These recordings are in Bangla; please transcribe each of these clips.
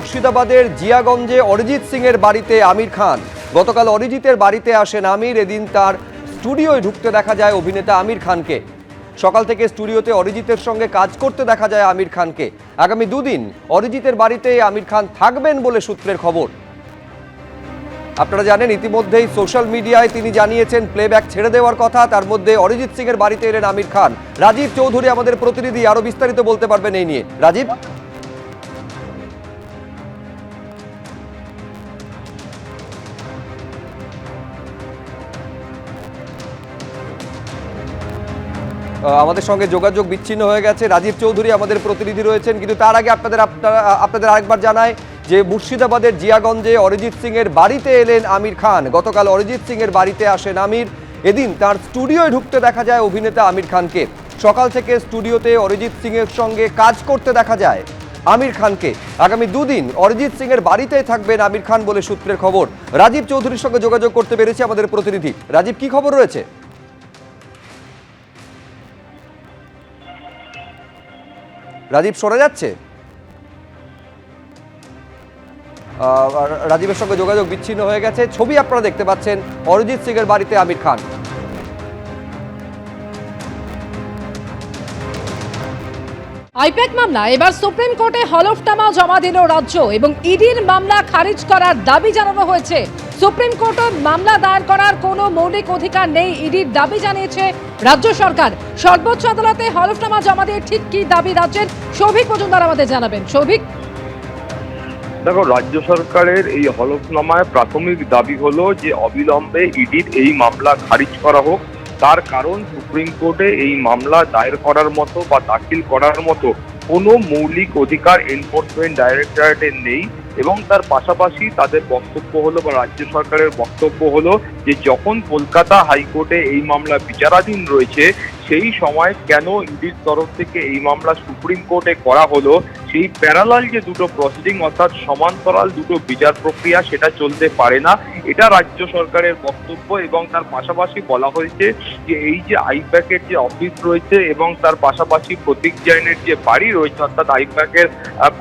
মুর্শিদাবাদের জিয়াগঞ্জে অরিজিৎ সিং এর বাড়িতে আমির খান। গতকাল অরিজিতের বাড়িতে আসেন আমির, এদিন তার স্টুডিওয় ঢুকতে দেখা যায় অভিনেতা আমির খানকে। সকাল থেকে স্টুডিওতে অরিজিতের সঙ্গে কাজ করতে দেখা যায় আমির খানকে। আগামী দুদিন অরিজিতের বাড়িতে আমির খান থাকবেন বলে সূত্রের খবর। আপনারা জানেন, ইতিমধ্যেই সোশ্যাল মিডিয়ায় তিনি জানিয়েছেন প্লেব্যাক ছেড়ে দেওয়ার কথা। তার মধ্যে অরিজিৎ সিং এর বাড়িতে এলেন আমির খান। রাজীব চৌধুরী আমাদের প্রতিনিধি, আরও বিস্তারিত বলতে পারবেন এই নিয়ে। রাজীব? আমাদের সঙ্গে যোগাযোগ বিচ্ছিন্ন হয়ে গেছে। রাজীব চৌধুরী আমাদের প্রতিনিধি রয়েছেন। কিন্তু তার আগে আপনাদের আপনারা আপনাদের আরেকবার জানায় যে মুর্শিদাবাদের জিয়াগঞ্জে অরিজিৎ সিং এর বাড়িতে এলেন আমির খান। গতকাল অরিজিৎ সিং এর বাড়িতে আসেন আমির। এদিন তার স্টুডিওয় ঢুকতে দেখা যায় অভিনেতা আমির খানকে। সকাল থেকে স্টুডিওতে অরিজিৎ সিং এর সঙ্গে কাজ করতে দেখা যায় আমির খানকে। আগামী দুদিন অরিজিৎ সিং এর বাড়িতেই থাকবেন আমির খান বলে সূত্রের খবর। রাজীব চৌধুরীর সঙ্গে যোগাযোগ করতে পেরেছে আমাদের প্রতিনিধি। রাজীব, কি খবর রয়েছে? রাজীব সরে যাচ্ছে? রাজীবের সঙ্গে যোগাযোগ বিচ্ছিন্ন হয়ে গেছে। ছবি আপনারা দেখতে পাচ্ছেন। অরিজিৎ সিং এর বাড়িতে আমির খান। আইপ্যাক মামলা, এবার সুপ্রিম কোর্টে হলফনামা জমা দিল রাজ্য এবং ইডির মামলা খারিজ করার দাবি জানানো হয়েছে। সুপ্রিম কোর্টে মামলা দায়ের করার কোনো মৌলিক অধিকার নেই, ইডির দাবি জানিয়েছে রাজ্য সরকার। সর্বোচ্চ আদালতে হলফনামা জমা দিয়ে ঠিক কি দাবি রাজ্যের? সৌভিক মজুমদার আমাদের জানাবেন। সৌভিক? দেখো, রাজ্য সরকারের এই হলফনামায় প্রাথমিক দাবি হলো যে অবিলম্বে ইডির এই মামলা খারিজ করা হোক। তার কারণ সুপ্রিম কোর্টে এই মামলা দায়ের করার মতো বা দাখিল করার মতো কোনো মৌলিক অধিকার এনফোর্সমেন্ট ডাইরেক্টরেটের নেই। এবং তার পাশাপাশি তাদের বক্তব্য হলো বা রাজ্য সরকারের বক্তব্য হলো যে, যখন কলকাতা হাইকোর্টে এই মামলা বিচারাধীন রয়েছে, সেই সময় কেন ইডির তরফ থেকে এই মামলা সুপ্রিম কোর্টে করা হলো? সেই প্যারালাল যে দুটো প্রসিডিং অর্থাৎ সমান্তরাল দুটো বিচার প্রক্রিয়া সেটা চলতে পারে না, এটা রাজ্য সরকারের বক্তব্য এবং তার পাশাপাশি বলা হয়েছে যে এই যে আইপ্যাকের যে অফিস রয়েছে এবং তার পাশাপাশি প্রতীক জৈনের যে বাড়ি রয়েছে, অর্থাৎ আইপ্যাকের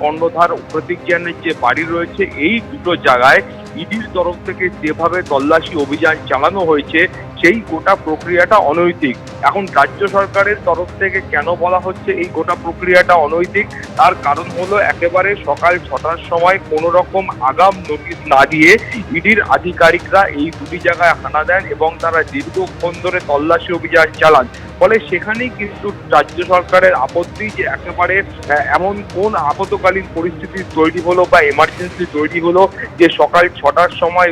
কর্ণধার প্রতীক জৈনের যে বাড়ি রয়েছে, এই দুটো জায়গায় ইডির তরফ থেকে যেভাবে তল্লাশি অভিযান চালানো হয়েছে, সেই গোটা প্রক্রিয়াটা অনৈতিক। এখন রাজ্য সরকারের তরফ থেকে কেন বলা হচ্ছে এই গোটা প্রক্রিয়াটা অনৈতিক? তার কারণ হলো একেবারে সকাল ছটার সময় কোনো রকম আগাম নোটিশ না দিয়ে ইডির আধিকারিকরা এই দুটি জায়গায় হানা দেন এবং তারা দীর্ঘক্ষণ ধরে তল্লাশি অভিযান চালান। ফলে সেখানেই কিন্তু রাজ্য সরকারের আপত্তি যে একেবারে এমন কোন আপতকালীন পরিস্থিতি তৈরি হলো বা এমার্জেন্সি তৈরি হলো যে সকাল ছটার সময়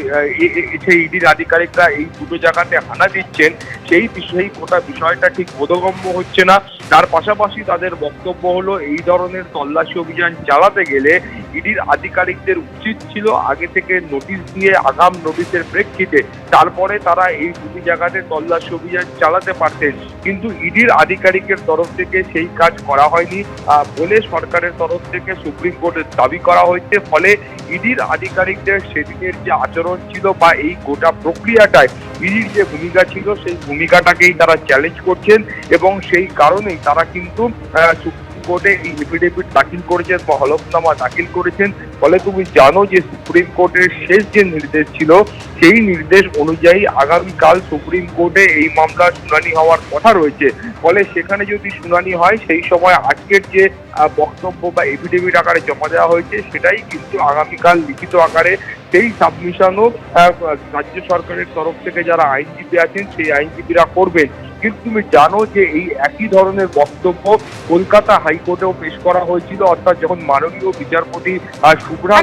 এসে ইডির আধিকারিকরা এই দুটো জায়গাতে হানা দিচ্ছেন, সেই সেই গোটা বিষয়টা ঠিক বোধগম্য হচ্ছে না। তার পাশাপাশি তাদের বক্তব্য হলো এই ধরনের তল্লাশি অভিযান চালাতে গেলে ইডির আধিকারিকদের উচিত ছিল আগে থেকে নোটিশ দিয়ে আগাম নোটিশের প্রেক্ষিতে তারপরে তারা এই দুটি জায়গাতে তল্লাশি অভিযান চালাতে পারতেন। কিন্তু ইডির আধিকারিকের তরফ থেকে সেই কাজ করা হয়নি। বলে সরকারের তরফ থেকে সুপ্রিম কোর্টের দাবি করা হয়েছে। ফলে ইডির আধিকারিকদের সেদিনের যে আচরণ ছিল বা এই গোটা প্রক্রিয়াটায় ইডির যে ভূমিকা ছিল, সেই ভূমিকাটাকেই তারা চ্যালেঞ্জ করছেন এবং সেই কারণেই তারা কিন্তু কোর্টে এই এফিডেভিট দাখিল করেছেন বা হলফনামা দাখিল করেছেন। ফলে তুমি জানো যে সুপ্রিম কোর্টের শেষ যে নির্দেশ ছিল, সেই নির্দেশ অনুযায়ী আগামীকাল সুপ্রিম কোর্টে এই মামলার শুনানি হওয়ার কথা রয়েছে। ফলে সেখানে যদি শুনানি হয়, সেই সময় আজকের যে বক্তব্য বা এফিডেভিট আকারে জমা দেওয়া হয়েছে, সেটাই কিন্তু আগামীকাল লিখিত আকারে সেই সাবমিশনও রাজ্য সরকারের তরফ থেকে যারা আইনজীবী আছেন, সেই আইনজীবীরা করবেন। কিন্তু তুমি জানো যে এই একই ধরনের বক্তব্য কলকাতা হাইকোর্টেও পেশ করা হয়েছিল অর্থাৎ যখন মাননীয় বিচারপতি শুভ্রা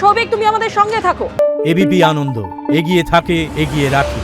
সৌভিক তুমি আমাদের সঙ্গে থাকো। এবিপি আনন্দ এগিয়ে থাকে এগিয়ে রাখে।